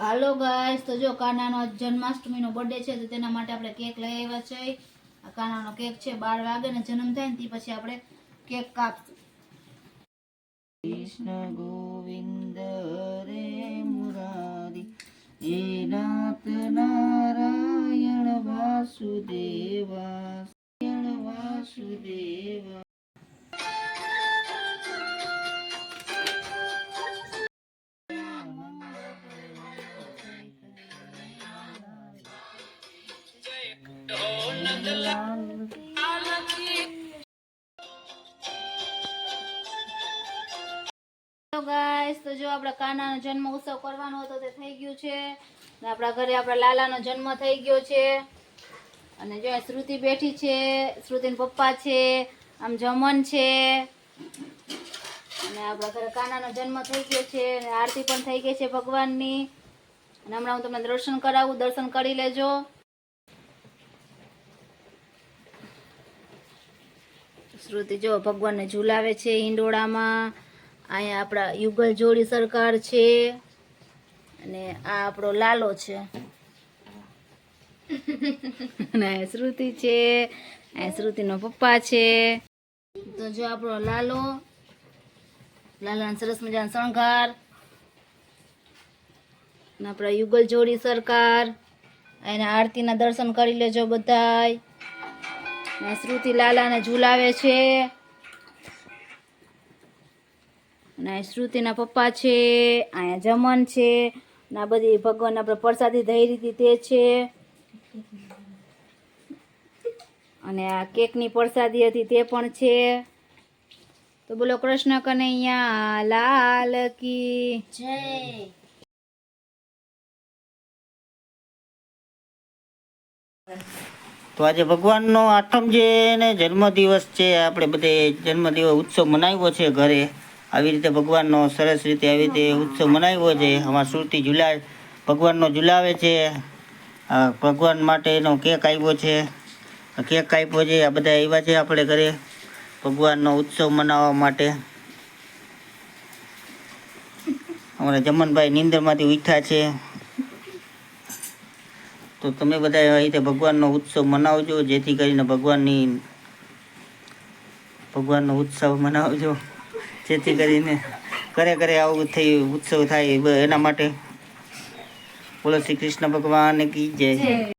હાલો guys તો જો કાનાનો જન્માષ્ટમીનો birthday છે, તો તેના માટે આપણે કેક લઈ આવ્યા છે. આ કાનાનો કેક છે બાર વાગે ને જન્મ થાય ને તે પછી આપણે કેક કાપશું. કૃષ્ણ ગોવિંદ રે મુરારી હે નાથ નારાયણ વાસુદેવા વાસુદેવા. ગાઈસ તો જો આપણા કાનાનો જન્મ ઉત્સવ કરવાનો હતો તે થઈ ગયું છે. ને આપણા ઘરે આપણા લાલાનો જન્મ થઈ ગયો છે. અને જો શ્રુતિ બેઠી છે, શ્રુતિના પપ્પા છે, આમ જમન છે. અને આપણા ઘરે કાનાનો જન્મ થઈ ગયો છે અને આરતી પણ થઈ ગઈ છે ભગવાનની. અને હમણાં હું તમને દર્શન કરાવું, દર્શન કરી લેજો. શ્રુતિ જો ભગવાનને ઝુલાવે છે હિંડોળામાં, અહીંયા આપણા યુગલ જોડી સરકાર છે, અને આ આપણો લાલો છે. અને શ્રુતિ છે, આ શ્રુતિનો પપ્પા છે. તો જો આપણો લાલો, લાલાને સરસ મજાનો શણગાર આપણા યુગલ જોડી સરકાર, એના આરતીના દર્શન કરી લેજો બધાય. ને શ્રુતિ લાલાને ઝુલાવે છે. અને શ્રુતિના પપ્પા છે, અહીંયા જમન છે, ને આ બધી ભગવાન આપણે પ્રસાદી દઈ હતી તે છે. અને આ કેકની પ્રસાદી હતી તે પણ છે. તો બોલો કૃષ્ણ કનૈયા, લાલ કી જય. તો આજે ભગવાનનો આઠમ જે ને જન્મદિવસ છે, આપણે બધે જન્મદિવસ ઉત્સવ મનાવ્યો છે ઘરે. આવી રીતે ભગવાનનો સરસ રીતે આવી રીતે ઉત્સવ મનાવ્યો છે. આમાં સુરતી ઝુલા ભગવાનનો ઝુલાવે છે. ભગવાન માટેનો કેક આવ્યો છે. કેક આપ્યો છે, આ બધા આવ્યા છે આપણે ઘરે ભગવાનનો ઉત્સવ મનાવવા માટે. અમારા જમનભાઈ નીંદરમાંથી ઉઠ્યા છે. તો તમે બધા આવી રીતે ભગવાનનો ઉત્સવ મનાવજો, જેથી કરીને ભગવાનની ભગવાનનો ઉત્સવ મનાવજો. જેથી કરીને ઘરે ઘરે આવું થઈ, ઉત્સવ થાય, એના માટે બોલો શ્રી કૃષ્ણ ભગવાન કી જય.